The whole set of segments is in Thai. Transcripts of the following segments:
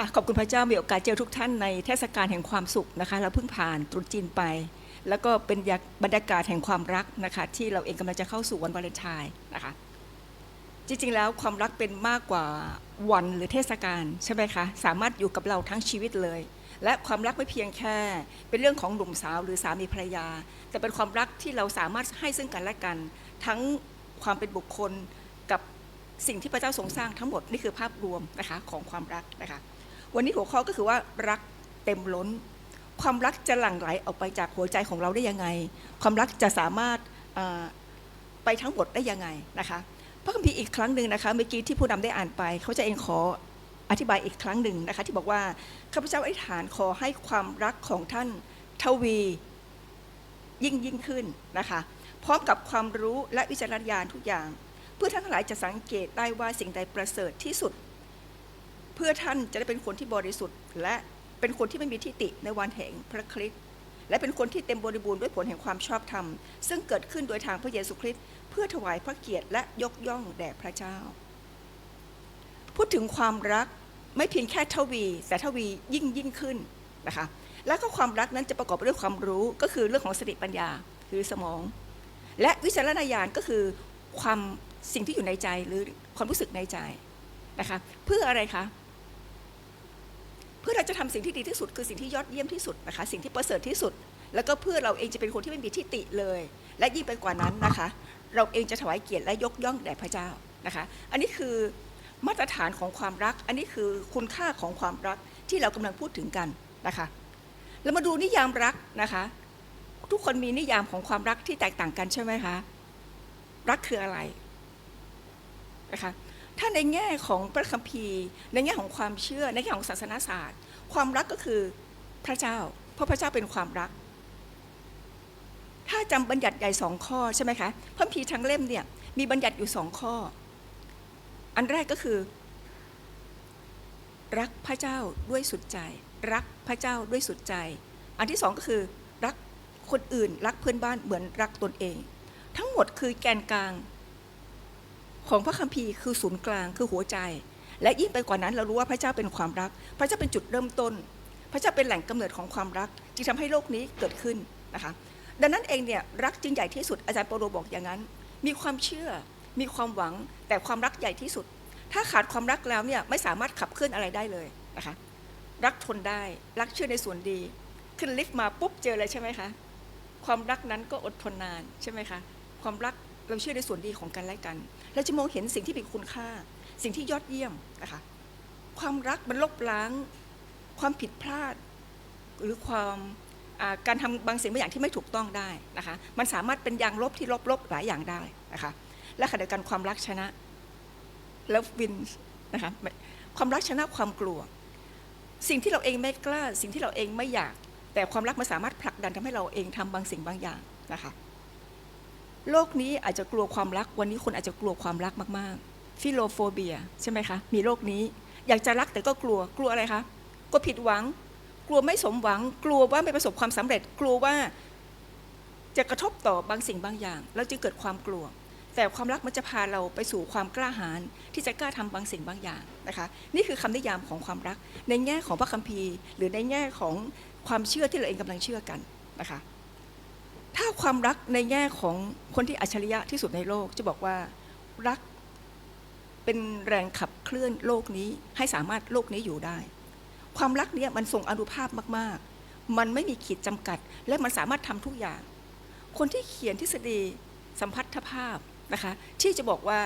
ค่ะขอบคุณพระเจ้ามีโอกาสเจอทุกท่านในเทศกาลแห่งความสุขนะคะเราเพิ่งผ่านตรุษจีนไป แล้วก็เป็นบรรยากาศแห่งความรักนะคะที่เราเองกำลังจะเข้าสู่วันวาเลนไทน์นะคะจริงๆแล้วความรักเป็นมากกว่าวันหรือเทศกาลใช่ไหมคะสามารถอยู่กับเราทั้งชีวิตเลย และความรักไม่เพียงแค่ เป็นเรื่องของหนุ่มสาวหรือสามีภรรยา แต่เป็นความรักที่เราสามารถให้ซึ่งกันและกัน ทั้งความเป็นบุคคลกับสิ่งที่พระเจ้าทรงสร้างทั้งหมดนี่คือภาพรวมนะคะของความรักนะคะ วันนี้หัวข้อก็คือว่ารักเต็มล้น ความรักจะหลั่งไหลออกไปจากหัวใจของเราได้ยังไง ความรักจะสามารถไปทั้งหมดได้ยังไงนะคะพระคัมภีร์อีกครั้งหนึ่งนะคะเมื่อกี้ที่ผู้นำได้อ่านไป เขาจะเองขออธิบายอีกครั้งหนึ่งนะคะที่บอกว่าข้าพเจ้าอธิษฐานขอให้ความรักของท่านทวียิ่งยิ่งขึ้นนะคะพร้อมกับความรู้และวิจารณญาณทุกอย่าง เพื่อท่านทั้งหลายจะสังเกตได้ว่าสิ่งใดประเสริฐที่สุด เพื่อท่านจะได้เป็นคนที่บริสุทธิ์ และเป็นคนที่ไม่มีทิฏฐิในวันแห่งพระคริสต์และเป็นคนที่เต็มบริบูรณ์ด้วยผลแห่งความชอบธรรม ซึ่งเกิดขึ้นโดยทางพระเยซูคริสต์เพื่อถวายพระเกียรติและยกย่องแด่พระเจ้า พูดถึงความรักไม่เพียงแค่ทวี แต่ทวียิ่งยิ่งขึ้นนะคะแล้วก็ความรักนั้นจะประกอบไปด้วยความรู้ก็คือเรื่องของสติปัญญาคือสมอง และวิจารณญาณก็คือความสิ่งที่อยู่ในใจหรือความรู้สึกในใจนะคะเพื่ออะไรคะ เพื่อเราจะทำสิ่งที่ดีที่สุด คือสิ่งที่ยอดเยี่ยมที่สุดนะคะ สิ่งที่ประเสริฐที่สุด แล้วก็เพื่อเราเองจะเป็นคนที่ไม่มีทิฏฐิเลย และยิ่งไปกว่านั้นนะคะ เราเองจะถวายเกียรติและยกย่องแด่พระเจ้านะคะ อันนี้คือมาตรฐานของความรัก อันนี้คือคุณค่าของความรักที่เรากำลังพูดถึงกันนะคะเรามาดูนิยามรักนะคะ ทุกคนมีนิยามของความรักที่แตกต่างกันใช่ไหมคะรักคืออะไรนะคะ ถ้าในแง่ของพระคัมภีร์ ในแง่ของความเชื่อในแง่ของศาสนาศาสตร์ ความรักก็คือพระเจ้า เพราะพระเจ้าเป็นความรัก ถ้าจำบัญญัติใหญ่สองข้อใช่ไหมคะพระคัมภีร์ทั้งเล่มเนี่ยมีบัญญัติอยู่สองข้อ อันแรกก็คือ รักพระเจ้าด้วยสุดใจ รักพระเจ้าด้วยสุดใจ อันที่สองก็คือ รักคนอื่น รักเพื่อนบ้านเหมือนรักตนเอง ทั้งหมดคือแกนกลาง ของพระคัมภีร์คือศูนย์กลางคือหัวใจ และยิ่งไปกว่านั้นเรารู้ว่าพระเจ้าเป็นความรัก พระเจ้าเป็นจุดเริ่มต้น พระเจ้าเป็นแหล่งกำเนิดของความรักจึงทำให้โลกนี้เกิดขึ้นนะคะ ดังนั้นเองเนี่ยรักจึงใหญ่ที่สุดอาจารย์เปโลบอกอย่างนั้น มีความเชื่อ มีความหวัง แต่ความรักใหญ่ที่สุด ถ้าขาดความรักแล้วเนี่ยไม่สามารถขับเคลื่อนอะไรได้เลยนะคะรักทนได้รักเชื่อในส่วนดี ขึ้นลิฟต์มาปุ๊บเจออะไรใช่ไหมคะความรักนั้นก็อดทนนานใช่ไหมคะความรักเราเชื่อในส่วนดีของกันและกัน เราจะมองเห็นสิ่งที่มีคุณค่า สิ่งที่ยอดเยี่ยมนะคะความรักมันลบล้าง ความผิดพลาด หรือความการทำบางสิ่งบางอย่างที่ไม่ถูกต้องได้นะคะมันสามารถเป็นยางลบที่ลบๆหลายอย่างได้นะคะและขณะเดียวกันความรักชนะแล้ววินนะคะความรักชนะความกลัว สิ่งที่เราเองไม่กล้า สิ่งที่เราเองไม่อยาก แต่ความรักมันสามารถผลักดันทำให้เราเองทำบางสิ่งบางอย่างนะคะ โลกนี้อาจจะกลัวความรัก วันนี้คนอาจจะกลัวความรักมากๆ ฟิโลโฟเบีย ใช่ไหมคะ มีโรคนี้ อยากจะรักแต่ก็กลัว กลัวอะไรคะกลัวผิดหวัง กลัวไม่สมหวัง กลัวว่าไม่ประสบความสำเร็จ กลัวว่าจะกระทบต่อบางสิ่งบางอย่าง แล้วจึงเกิดความกลัว แต่ความรักมันจะพาเราไปสู่ความกล้าหาญที่จะกล้าทำบางสิ่งบางอย่างนะคะ นี่คือคำนิยามของความรัก ในแง่ของพระคัมภีร์ หรือในแง่ของความเชื่อที่เราเองกำลังเชื่อกันนะคะ ถ้าความรักในแง่ของคนที่อัจฉริยะที่สุดในโลก จะบอกว่ารักเป็นแรงขับเคลื่อนโลกนี้ให้สามารถโลกนี้อยู่ได้ ความรักเนี้มันทรงอนุภาพมากๆ มันไม่มีขีดจำกัด และมันสามารถทำทุกอย่าง คนที่เขียนทฤษฎีสัมพัทธภาพนะคะที่จะบอกว่า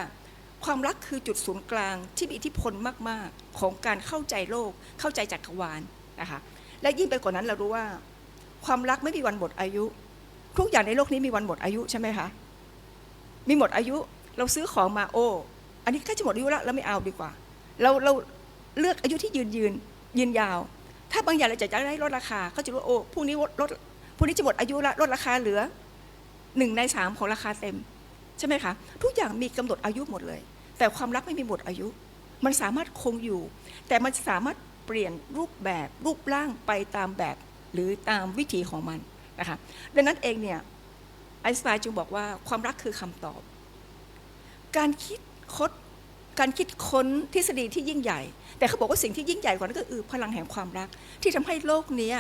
ความรักคือจุดศูนย์กลางที่มีอิทธิพลมากๆ ของการเข้าใจโลก เข้าใจจักรวาลนะคะและยิ่งไปกว่านั้นเรารู้ว่า ความรักไม่มีวันหมดอายุ ทุกอย่างในโลกนี้มีวันหมดอายุใช่ไหมคะ มีหมดอายุเราซื้อของมาโอ้อันนี้ใกล้จะหมดอายุแล้วเราไม่เอาดีกว่า เราเราเลือกอายุที่ยืนยืนยืนยาว ถ้าบางอย่างเราจะได้ลดราคาเขาจะรู้โอ้พรุ่งนี้ลดพรุ่งนี้จะหมดอายุละลดราคาเหลือหนึ่งในสามของราคาเต็มใช่ไหมคะทุกอย่างมีกำหนดอายุหมดเลย แต่ความรักไม่มีหมดอายุ มันสามารถคงอยู่ แต่มันสามารถเปลี่ยนรูปแบบรูปร่างไปตามแบบ หรือตามวิถีของมัน นะคะดังนั้นเองเนี่ยไอน์สไตน์จึงบอกว่าความรักคือคำตอบ การคิดคดการคิดค้นทฤษฎีที่ยิ่งใหญ่ แต่เขาบอกว่าสิ่งที่ยิ่งใหญ่กว่านั้นก็คือพลังแห่งความรัก ที่ทำให้โลกนี้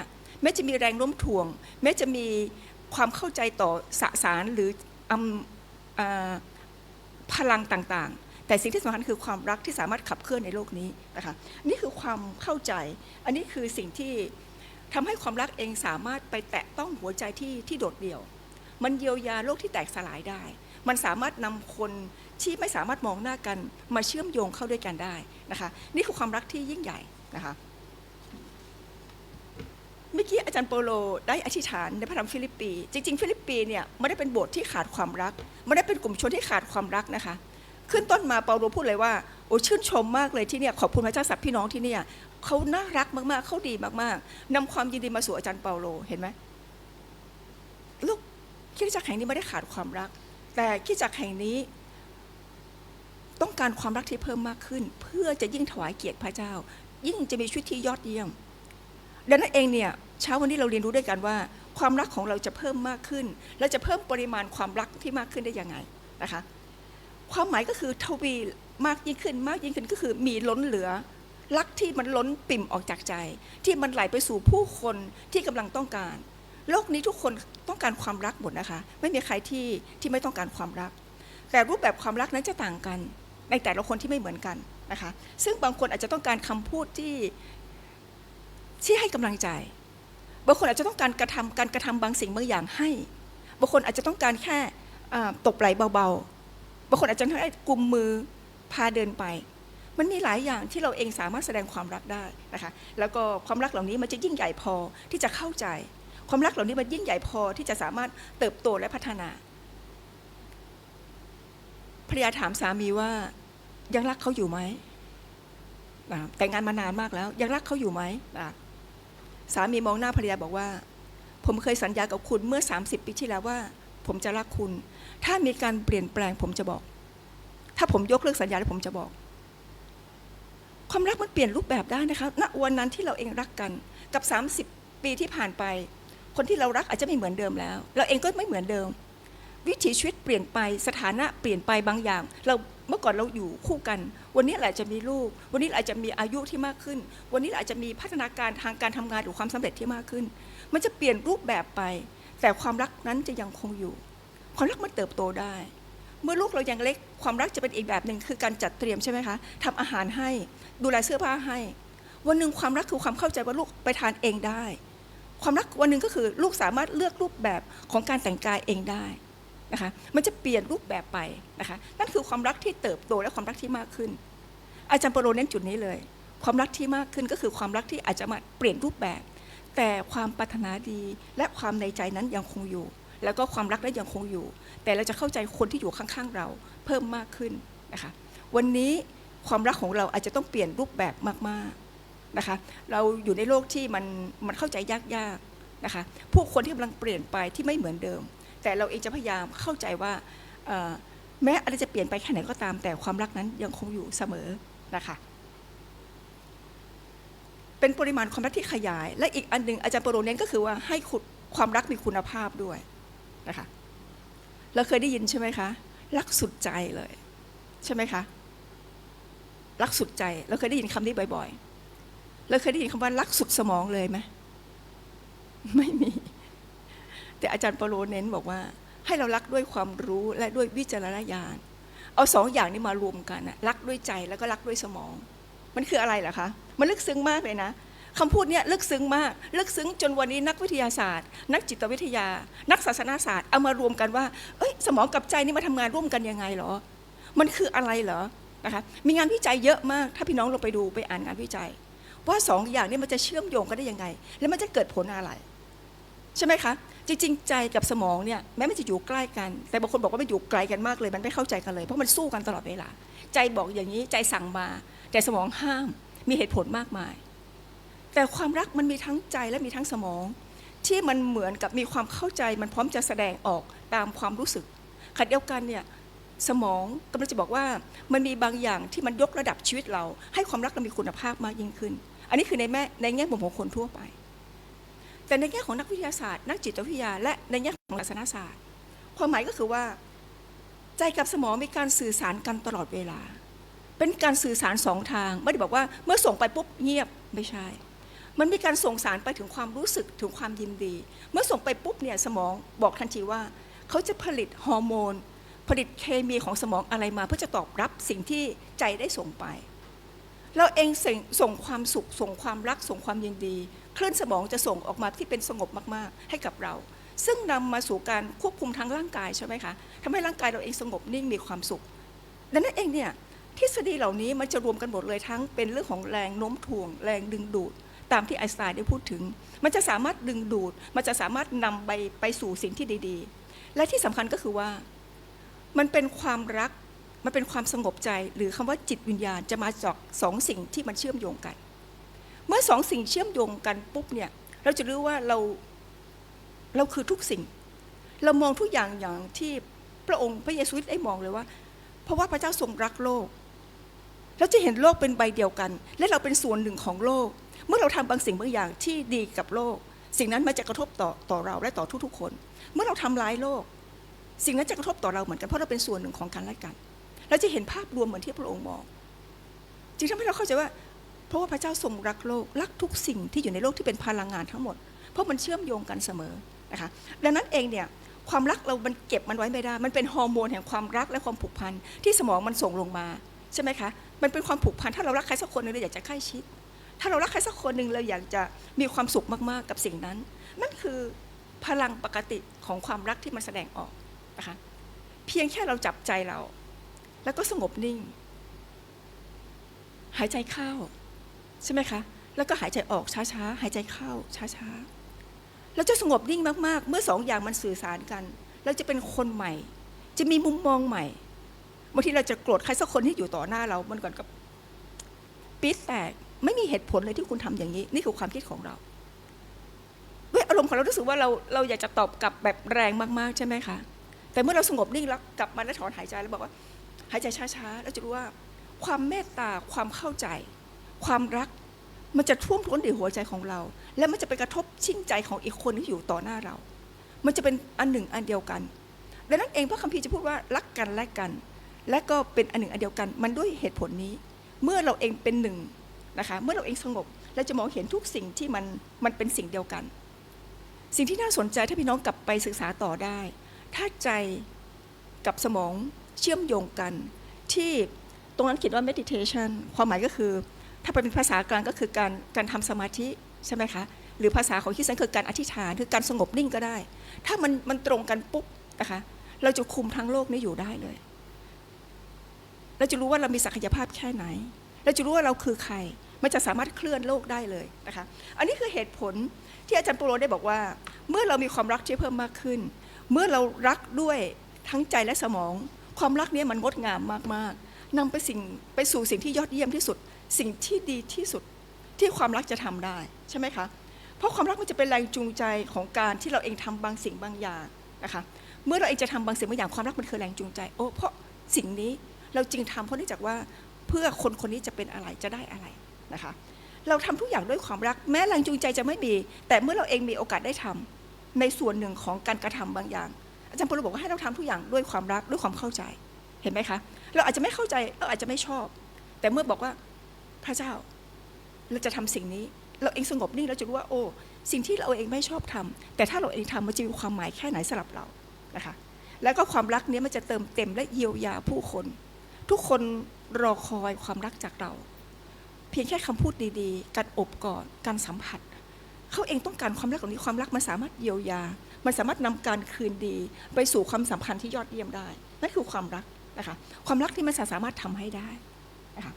แม้จะมีแรงโน้มถ่วง แม้จะมีความเข้าใจต่อสสารหรืออพลังต่างๆ แต่สิ่งที่สำคัญคือความรักที่สามารถขับเคลื่อนในโลกนี้นะคะนี่คือความเข้าใจ อันนี้คือสิ่งที่ ทำให้ความรักเองสามารถไปแตะต้องหัวใจที่ที่โดดเดี่ยว มันเยียวยาโลกที่แตกสลายได้ มันสามารถนำคนที่ไม่สามารถมองหน้ากันมาเชื่อมโยงเข้าด้วยกันได้นะคะ นี่คือความรักที่ยิ่งใหญ่นะคะเมื่อกี้อาจารย์โปโลได้อธิษฐานในพระธรรมฟิลิปปี จริง ๆ ฟิลิปปีเนี่ยไม่ได้เป็นโบสถ์ที่ขาดความรัก ไม่ได้เป็นกลุ่มชนที่ขาดความรักนะคะ ขึ้นต้นมาเปาโลพูดเลยว่า โอ้ชื่นชมมากเลยที่เนี่ยขอบคุณพระเจ้าสับพี่น้องที่เนี่ยเขาน่ารักมากๆเขาดีมากๆนำความยินดีมาสู่อาจารย์เปาโลเห็นไหมลูกคิดจักแห่งนี้ไม่ได้ขาดความรัก แต่คิดจักแห่งนี้ ต้องการความรักที่เพิ่มมากขึ้น เพื่อจะยิ่งถวายเกียรติพระเจ้า ยิ่งจะมีชีวิตที่ยอดเยี่ยมดังนั้นเองเนี่ยเช้าวันนี้เราเรียนรู้ด้วยกันว่า ความรักของเราจะเพิ่มมากขึ้น และจะเพิ่มปริมาณความรักที่มากขึ้นได้ยังไงนะคะ ความหมายก็คือทวี มากยิ่งขึ้นมากยิ่งขึ้นก็คือมีล้นเหลือ รักที่มันล้นปิ่มออกจากใจ ที่มันไหลไปสู่ผู้คนที่กำลังต้องการ โลกนี้ทุกคนต้องการความรักหมดนะคะ ไม่มีใครที่ที่ไม่ต้องการความรัก แต่รูปแบบความรักนั้นจะต่างกัน ในแต่ละคนที่ไม่เหมือนกันนะคะ ซึ่งบางคนอาจจะต้องการคำพูดที่ที่ให้กำลังใจ บางคนอาจจะต้องการกระทำการกระทำบางสิ่งบางอย่างให้ บางคนอาจจะต้องการแค่ตบไหลเบาๆ บางคนอาจจะให้กุมมือ พาเดินไป มันมีหลายอย่างที่เราเองสามารถแสดงความรักได้นะคะแล้วก็ความรักเหล่านี้มันจะยิ่งใหญ่พอที่จะเข้าใจ ความรักเหล่านี้มันยิ่งใหญ่พอที่จะสามารถเติบโตและพัฒนาภรรยาถามสามีว่ายังรักเขาอยู่ไหมนะแต่งงานมานานมากแล้ว ยังรักเขาอยู่ไหมนะสามีมองหน้าภรรยาบอกว่า ผมเคยสัญญากับคุณเมื่อ 30 ปีที่แล้วว่า ผมจะรักคุณ ถ้ามีการเปลี่ยนแปลงผมจะบอก ถ้าผมยกเลิกสัญญาแล้วผมจะบอก ความรักมันเปลี่ยนรูปแบบได้นะคะณวันนั้นที่เราเองรักกันกับ 30 ปีที่ผ่านไป คนที่เรารักอาจจะไม่เหมือนเดิมแล้ว เราเองก็ไม่เหมือนเดิม วิถีชีวิตเปลี่ยนไปสถานะเปลี่ยนไปบางอย่าง เราเมื่อก่อนเราอยู่คู่กัน วันนี้อาจจะมีลูก วันนี้อาจจะมีอายุที่มากขึ้น วันนี้อาจจะมีพัฒนาการทางการทำงานหรือความสำเร็จที่มากขึ้น มันจะเปลี่ยนรูปแบบไป แต่ความรักนั้นจะยังคงอยู่ ความรักมันเติบโตได้ เมื่อลูกเรายังเล็กความรักจะเป็นอีกแบบหนึ่งคือการจัดเตรียมใช่ไหมคะทำอาหารให้ดูแลเสื้อผ้าให้ วันหนึ่งความรักคือความเข้าใจว่าลูกไปทานเองได้ ความรักวันหนึ่งก็คือลูกสามารถเลือกรูปแบบของการแต่งกายเองได้นะคะมันจะเปลี่ยนรูปแบบไปนะคะนั่นคือความรักที่เติบโตและความรักที่มากขึ้น อาจารย์ปโลเน้นจุดนี้เลย ความรักที่มากขึ้นก็คือความรักที่อาจจะมาเปลี่ยนรูปแบบ แต่ความปรารถนาดีและความในใจนั้นยังคงอยู่ แล้วก็ความรักนั้นยังคงอยู่ แต่เราจะเข้าใจคนที่อยู่ข้างๆเราเพิ่มมากขึ้นนะคะวันนี้ความรักของเราอาจจะต้องเปลี่ยนรูปแบบมากๆนะคะเราอยู่ในโลกที่มันมันเข้าใจยากๆนะคะผู้คนที่กำลังเปลี่ยนไปที่ไม่เหมือนเดิม แต่เราเองจะพยายามเข้าใจว่าแม้อะไรจะเปลี่ยนไปแค่ไหนก็ตาม แต่ความรักนั้นยังคงอยู่เสมอนะคะเป็นปริมาณความรักที่ขยาย และอีกอันหนึ่งอาจารย์ปรโลเน้นก็คือว่าให้คุณความรักมีคุณภาพด้วย นะคะเราเคยได้ยินใช่ไหมคะรักสุดใจเลย ใช่ไหมคะรักสุดใจ เราเคยได้ยินคำนี้บ่อยๆเราเคยได้ยินคำว่ารักสุดสมองเลยไหมไม่มี แต่อาจารย์เปโลเน้นบอกว่า ให้เรารักด้วยความรู้และด้วยวิจารณญาณเอาสองอย่างนี้มารวมกันรักด้วยใจแล้วก็รักด้วยสมอง มันคืออะไรล่ะคะ มันลึกซึ้งมากเลยนะ คำพูดเนี้ยลึกซึ้งมาก ลึกซึ้งจนวันนี้นักวิทยาศาสตร์ นักจิตวิทยา นักศาสนาศาสตร์เอามารวมกันว่า เอ้ยสมองกับใจนี่มาทำงานร่วมกันยังไงเหรอ มันคืออะไรเหรอนะคะมีงานวิจัยเยอะมาก ถ้าพี่น้องลงไปดูไปอ่านงานวิจัย ว่าสองอย่างนี้มันจะเชื่อมโยงกันได้ยังไง แล้วมันจะเกิดผลอะไร ใช่ไหมคะจริงๆใจกับสมองเนี่ยแม้มันจะอยู่ใกล้กัน แต่บางคนบอกว่ามันอยู่ไกลกันมากเลยมันไม่เข้าใจกันเลยเพราะมันสู้กันตลอดเวลา ใจบอกอย่างนี้ใจสั่งมา แต่สมองห้ามมีเหตุผลมากมาย แต่ความรักมันมีทั้งใจและมีทั้งสมอง ที่มันเหมือนกับมีความเข้าใจมันพร้อมจะแสดงออกตามความรู้สึกขณะเดียวกันเนี่ยสมองกำลังจะบอกว่ามันมีบางอย่างที่มันยกระดับชีวิตเรา ให้ความรักเรามีคุณภาพมากยิ่งขึ้น อันนี้คือในแม่ในแง่มุมของคนทั่วไป แต่ในแง่ของนักวิทยาศาสตร์ นักจิตวิทยา และในแง่ของศาสนศาสตร์ ความหมายก็คือว่า ใจกับสมองมีการสื่อสารกันตลอดเวลา เป็นการสื่อสารสองทางไม่ได้บอกว่าเมื่อส่งไปปุ๊บเงียบไม่ใช่ มันมีการส่งสารไปถึงความรู้สึกถึงความยินดี เมื่อส่งไปปุ๊บเนี่ยสมองบอกทันทีว่า เขาจะผลิตฮอร์โมน ผลิตเคมีของสมองอะไรมา เพื่อจะตอบรับสิ่งที่ใจได้ส่งไป เราเองส่งส่งความสุข ส่งความรักส่งความยินดี คลื่นสมองจะส่งออกมาที่เป็นสงบมากๆ ให้กับเรา ซึ่งนำมาสู่การควบคุมทางร่างกายใช่ไหมคะทำให้ร่างกายเราเองสงบนิ่งมีความสุขดังนั้นเองเนี่ยทฤษฎีเหล่านี้มันจะรวมกันหมดเลยทั้งเป็นเรื่องของแรงโน้มถ่วง แรงดึงดูด ตามที่ไอน์สไตน์ได้พูดถึง มันจะสามารถดึงดูด มันจะสามารถนำไปไปสู่สิ่งที่ดี ๆ และที่สำคัญก็คือว่า มันเป็นความรัก มันเป็นความสงบใจ หรือคำว่าจิตวิญญาณจะมาจากสองสิ่งที่มันเชื่อมโยงกัน เมื่อสองสิ่งเชื่อมโยงกันปุ๊บเนี่ยเราจะรู้ว่าเราเราคือทุกสิ่ง เรามองทุกอย่างอย่างที่พระองค์พระเยซูได้มองเลยว่า เพราะว่าพระเจ้าทรงรักโลกเราจะเห็นโลกเป็นใบเดียวกัน และเราเป็นส่วนหนึ่งของโลก เมื่อเราทำบางสิ่งบางอย่างที่ดีกับโลก สิ่งนั้นมันจะกระทบต่อต่อเราและต่อทุกๆคน เมื่อเราทำร้ายโลก สิ่งนั้นจะกระทบต่อเราเหมือนกันเพราะเราเป็นส่วนหนึ่งของกันและกัน เราจะเห็นภาพรวมเหมือนที่พระองค์มองจึงทำให้เราเข้าใจว่าเพราะว่าพระเจ้าทรงรักโลกรักทุกสิ่งที่อยู่ในโลกที่เป็นพลังงานทั้งหมด เพราะมันเชื่อมโยงกันเสมอนะคะดังนั้นเองเนี่ยความรักเรามันเก็บมันไว้ไม่ได้ มันเป็นฮอร์โมนแห่งความรักและความผูกพันที่สมองมันส่งลงมาใช่ไหมคะ มันเป็นความผูกพันถ้าเรารักใครสักคนหนึงเราอยากจะใกล้ชิด ถ้าเรารักใครสักคนหนึ่งเราอยากจะมีความสุขมากๆ กับสิ่งนั้นนั่นคือพลังปกติของความรักที่มันแสดงออกนะคะเพียงแค่เราจับใจเรา แล้วก็สงบนิ่ง หายใจเข้า ใช่ไหมคะ แล้วก็หายใจออกช้าๆ หายใจเข้าช้าๆเราจะสงบนิ่งมากๆ เมื่อสองอย่างมันสื่อสารกัน เราจะเป็นคนใหม่ จะมีมุมมองใหม่บางทีเราจะโกรธใครสักคนที่อยู่ต่อหน้าเรามันก่อนกับปี๊ดแตก ไม่มีเหตุผลเลยที่คุณทำอย่างนี้ นี่คือความคิดของเราด้วยอารมณ์ของเรารู้สึกว่าเราเราอยากจะตอบกลับแบบแรงมากๆใช่ไหมคะแต่เมื่อเราสงบนิ่งแล้วกลับมาแล้วถอนหายใจแล้วบอกว่า หายใจช้าๆแล้วจะรู้ว่า ความเมตตาความเข้าใจ ความรักมันจะท่วมท้นในหัวใจของเรา และมันจะไปกระทบชิ่งใจของอีกคนที่อยู่ต่อหน้าเรา มันจะเป็นอันหนึ่งอันเดียวกันดังนั้นเองพระคัมภีร์จะพูดว่ารักกันและกัน และก็เป็นอันหนึ่งอันเดียวกัน มันด้วยเหตุผลนี้ เมื่อเราเองเป็นหนึ่ง นะคะเมื่อเราเองสงบเราจะมองเห็นทุกสิ่งที่มันมันเป็นสิ่งเดียวกัน สิ่งที่น่าสนใจถ้าพี่น้องกลับไปศึกษาต่อได้ ถ้าใจกับสมองเชื่อมโยงกัน ที่ตรงนั้นเขียนว่า meditation ความหมายก็คือ ถ้าเป็นภาษากลางก็คือการการทำสมาธิใช่ไหมคะหรือภาษาของคริสเตียนคือการอธิษฐานคือการสงบนิ่งก็ได้ ถ้ามันมันตรงกันปุ๊บนะคะเราจะคุมทั้งโลกนี้อยู่ได้เลย เราจะรู้ว่าเรามีศักยภาพแค่ไหน เราจะรู้ว่าเราคือใคร มันจะสามารถเคลื่อนโลกได้เลยนะคะ อันนี้คือเหตุผลที่อาจารย์โปโลได้บอกว่า เมื่อเรามีความรักที่เพิ่มมากขึ้น เมื่อเรารักด้วยทั้งใจและสมอง ความรักนี้มันงดงามมากๆนำไปสิ่งไปสู่สิ่งที่ยอดเยี่ยมที่สุด สิ่งที่ดีที่สุดที่ความรักจะทำได้ใช่ไหมคะ เพราะความรักมันจะเป็นแรงจูงใจของการที่เราเองทำบางสิ่งบางอย่างนะคะ เมื่อเราเองจะทำบางสิ่งบางอย่างความรักมันคือแรงจูงใจ โอ้เพราะสิ่งนี้เราจึงทำเพราะเนื่องจากว่าเพื่อคนคนนี้จะเป็นอะไรจะได้อะไร นะคะเราทำทุกอย่างด้วยความรัก แม้แรงจูงใจจะไม่มี แต่เมื่อเราเองมีโอกาสได้ทำในส่วนหนึ่งของการกระทำบางอย่าง อาจารย์พลบอกว่าให้เราทำทุกอย่างด้วยความรักด้วยความเข้าใจเห็นไหมคะ เราอาจจะไม่เข้าใจเราอาจจะไม่ชอบ แต่เมื่อบอกว่าพระเจ้าเราจะทำสิ่งนี้ เราเองสงบนิ่งเราจะรู้ว่าโอ้สิ่งที่เราเองไม่ชอบทำแต่ถ้าเราเองทำมันจะมีความหมายแค่ไหนสำหรับเรานะคะแล้วก็ความรักนี้มันจะเติมเต็มและเยียวยาผู้คน ทุกคนรอคอยความรักจากเรา เพียงแค่คำพูดดีๆ การอบกอดการสัมผัส เขาเองต้องการความรักเหล่านี้ความรักมันสามารถเยียวยา มันสามารถนำการคืนดี ไปสู่ความสัมพันธ์ที่ยอดเยี่ยมได้ นั่นคือความรักนะคะ ความรักที่มันสามารถทำให้ได้นะคะ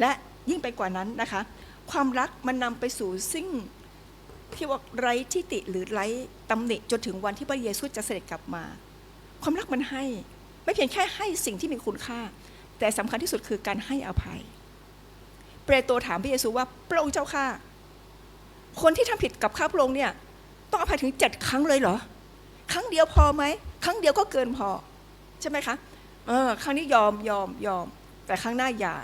และยิ่งไปกว่านั้นนะคะ ความรักมันนำไปสู่ซึ่งที่ว่าไร้ทิฏฐิหรือไร้ตำหนิจนถึงวันที่พระเยซูจะเสด็จกลับมา ความรักมันให้ ไม่เพียงแค่ให้สิ่งที่มีคุณค่า แต่สำคัญที่สุดคือการให้อภัย เปโตรถามพระเยซูว่าพระองค์เจ้าข้าคนที่ทำผิดกับข้าพระองค์เนี่ยต้องอภัยถึงเจ็ดครั้งเลยเหรอ ครั้งเดียวพอไหมครั้งเดียวก็เกินพอ ใช่ไหมคะเออครั้งนี้ยอมยอมยอม แต่ครั้งหน้าอย่า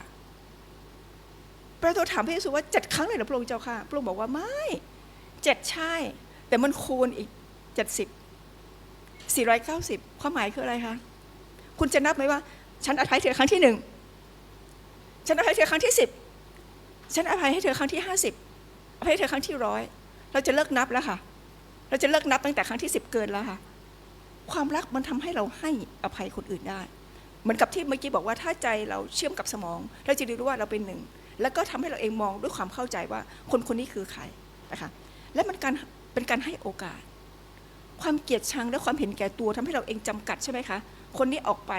เปโตถามพระเยซูว่าเจ็ดครั้งเลยเหรอพระองค์เจ้าค่ะ พระองค์บอกว่าไม่เจ็ดใช่ แต่มันคูณอีกเจ็ดสิบสี่ร้อยเก้าสิบความหมายคืออะไรคะคุณจะนับไหมว่า ฉันอภัยเธอครั้งที่หนึ่งฉันอภัยเธอครั้งที่สิบ ฉันอภัยให้เธอครั้งที่ห้าสิบอภัยให้เธอครั้งที่ร้อยเราจะเลิกนับแล้วค่ะ เราจะเลิกนับตั้งแต่ครั้งที่สิบเกินแล้วค่ะ ความรักมันทำให้เราให้อภัยคนอื่นได้ เหมือนกับที่เมื่อกี้บอกว่าถ้าใจเราเชื่อมกับสมอง เราจะรู้ว่าเราเป็นหนึ่ง แล้วก็ทำให้เราเองมองด้วยความเข้าใจว่าคนคนนี้คือใครนะคะ และมันการเป็นการให้โอกาส ความเกลียดชังและความเห็นแก่ตัวทำให้เราเองจำกัดใช่ไหมคะ คนนี้ออกไป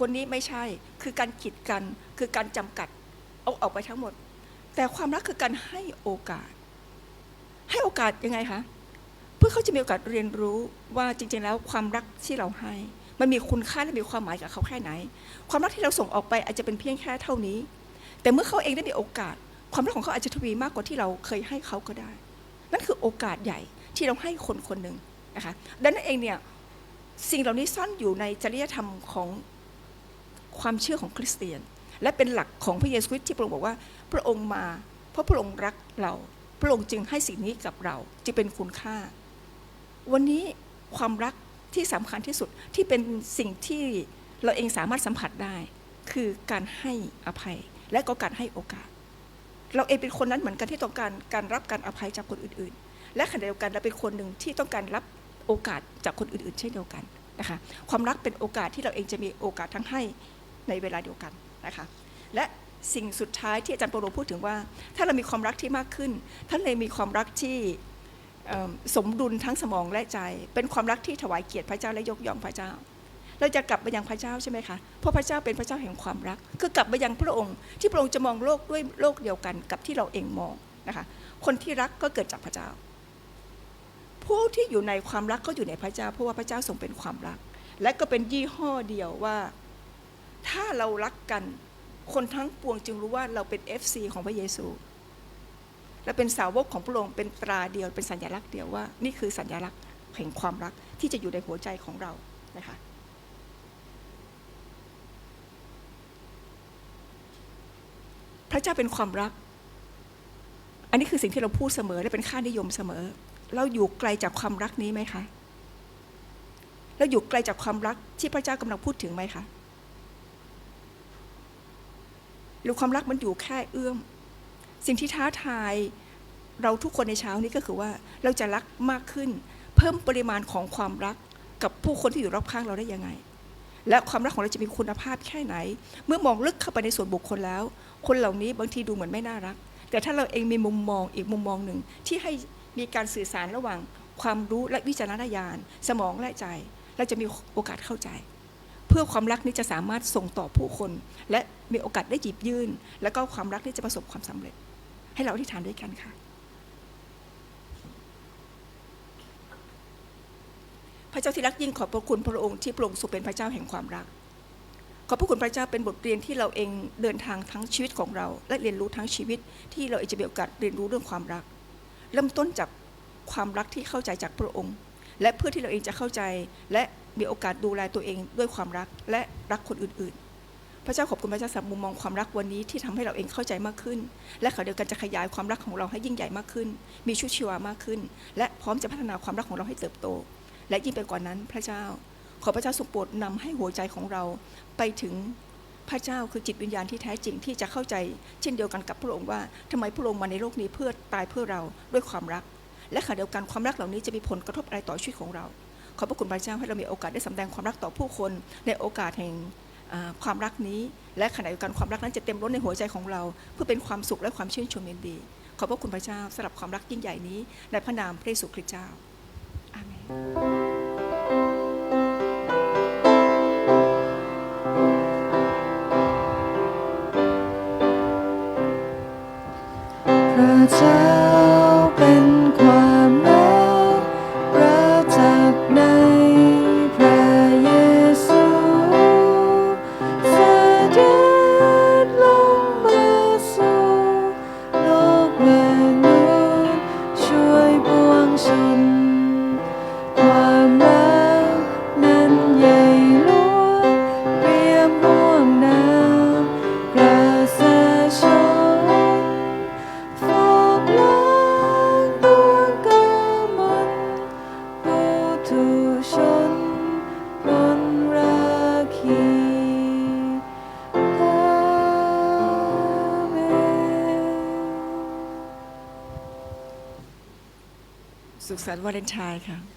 คนนี้ไม่ใช่ คือการกีดกัน คือการจำกัด เอาออกไปทั้งหมด แต่ความรักคือการให้โอกาส ให้โอกาสยังไงคะเพื่อเขาจะมีโอกาสเรียนรู้ว่าจริง ๆ แล้วความรักที่เราให้ มันมีคุณค่าและมีความหมายกับเขาแค่ไหน ความรักที่เราส่งออกไปอาจจะเป็นเพียงแค่เท่านี้ แต่เมื่อเขาเองได้มีโอกาส ความรักของเขาอาจจะทวีมากกว่าที่เราเคยให้เขาก็ได้ นั่นคือโอกาสใหญ่ที่เราให้คนคนหนึ่งนะคะดังนั้นเองเนี่ยสิ่งเหล่านี้ซ่อนอยู่ในจริยธรรมของความเชื่อของคริสเตียน และเป็นหลักของพระเยซูคริสต์ที่พระองค์บอกว่า พระองค์มา เพราะพระองค์รักเรา พระองค์จึงให้สิ่งนี้กับเราจึงเป็นคุณค่า วันนี้ความรักที่สำคัญที่สุดที่เป็นสิ่งที่เราเองสามารถสัมผัสได้ คือการให้อภัยและก็การให้โอกาส เราเองเป็นคนนั้นเหมือนกันที่ต้องการการรับการอภัยจากคนอื่น ๆ และขณะเดียวกันเราเป็นคนหนึ่งที่ต้องการรับโอกาสจากคนอื่น ๆ เช่นเดียวกันนะคะความรักเป็นโอกาสที่เราเองจะมีโอกาสทั้งให้ในเวลาเดียวกัน นะคะและสิ่งสุดท้ายที่อาจารย์โปโลพูดถึงว่า ถ้าเรามีความรักที่มากขึ้น ท่านเลยมีความรักที่สมดุลทั้งสมองและใจ เป็นความรักที่ถวายเกียรติพระเจ้าและยกย่องพระเจ้า เราจะกลับไปยังพระเจ้าใช่ไหมคะเพราะพระเจ้าเป็นพระเจ้าแห่งความรัก คือกลับไปยังพระองค์ที่พระองค์จะมองโลกด้วยโลกเดียวกันกับที่เราเองมองนะคะคนที่รักก็เกิดจากพระเจ้า ผู้ที่อยู่ในความรักก็อยู่ในพระเจ้าเพราะว่าพระเจ้าทรงเป็นความรัก และก็เป็นยี่ห้อเดียวว่า ถ้าเรารักกัน คนทั้งปวงจึงรู้ว่าเราเป็น FC ของพระเยซู และเป็นสาวกของพระองค์เป็นตราเดียวเป็นสัญลักษณ์เดียวว่า นี่คือสัญลักษณ์แห่งความรักที่จะอยู่ในหัวใจของเรานะคะพระเจ้าเป็นความรัก อันนี้คือสิ่งที่เราพูดเสมอและเป็นค่านิยมเสมอ เราอยู่ไกลจากความรักนี้ไหมคะ เราอยู่ไกลจากความรักที่พระเจ้ากำลังพูดถึงไหมคะ หรือความรักมันอยู่แค่เอื้อม สิ่งที่ท้าทายเราทุกคนในเช้านี้ก็คือว่าเราจะรักมากขึ้น เพิ่มปริมาณของความรักกับผู้คนที่อยู่รอบข้างเราได้ยังไง และความรักของเราจะมีคุณภาพแค่ไหน เมื่อมองลึกเข้าไปในส่วนบุคคลแล้ว คนเหล่านี้บางทีดูเหมือนไม่น่ารัก แต่ถ้าเราเองมีมุมมองอีกมุมมองหนึ่งที่ให้มีการสื่อสารระหว่างความรู้และวิจารณญาณสมองและใจ เราจะมีโอกาสเข้าใจ เพื่อความรักนี้จะสามารถส่งต่อผู้คน และมีโอกาสได้หยิบยื่น แล้วก็ความรักนี้จะประสบความสำเร็จ ให้เราอธิษฐานด้วยกันค่ะ พระเจ้าที่รักยิ่งขอบพระคุณพระองค์ที่พระองค์ทรงเป็นพระเจ้าแห่งความรัก ขอบพระคุณพระเจ้าเป็นบทเรียนที่เราเองเดินทางทั้งชีวิตของเรา และเรียนรู้ทั้งชีวิตที่เราเองจะมีโอกาสเรียนรู้เรื่องความรัก เริ่มต้นจากความรักที่เข้าใจจากพระองค์ และเพื่อที่เราเองจะเข้าใจและ มีโอกาสดูแลตัวเองด้วยความรักและรักคนอื่น ๆ พระเจ้าขอบคุณพระเจ้าสำหรับมุมมองความรักวันนี้ที่ทำให้เราเองเข้าใจมากขึ้น และขณะเดียวกันจะขยายความรักของเราให้ยิ่งใหญ่มากขึ้น มีชีวิตชีวามากขึ้น และพร้อมจะพัฒนาความรักของเราให้เติบโต และยิ่งไปกว่านั้นพระเจ้า ขอพระเจ้าทรงโปรดนำให้หัวใจของเราไปถึงพระเจ้าคือจิตวิญญาณที่แท้จริงที่จะเข้าใจ เช่นเดียวกันกับพระองค์ว่าทำไมพระองค์มาในโลกนี้เพื่อตายเพื่อเราด้วยความรัก และขณะเดียวกันความรักเหล่านี้จะมีผลกระทบอะไรต่อชีวิตของเรา ขอบพระคุณพระเจ้าให้เรามีโอกาสได้สำแดงความรักต่อผู้คนในโอกาสแห่งความรักนี้ และขณะเดียวกันความรักนั้นจะเต็มล้นในหัวใจของเรา เพื่อเป็นความสุขและความชื่นชมยินดี ขอบพระคุณพระเจ้าสำหรับความรักยิ่งใหญ่นี้ในพระนามพระเยซูคริสต์เจ้าอาเมน สุขสันต์วาเลนไทน์ค่ะ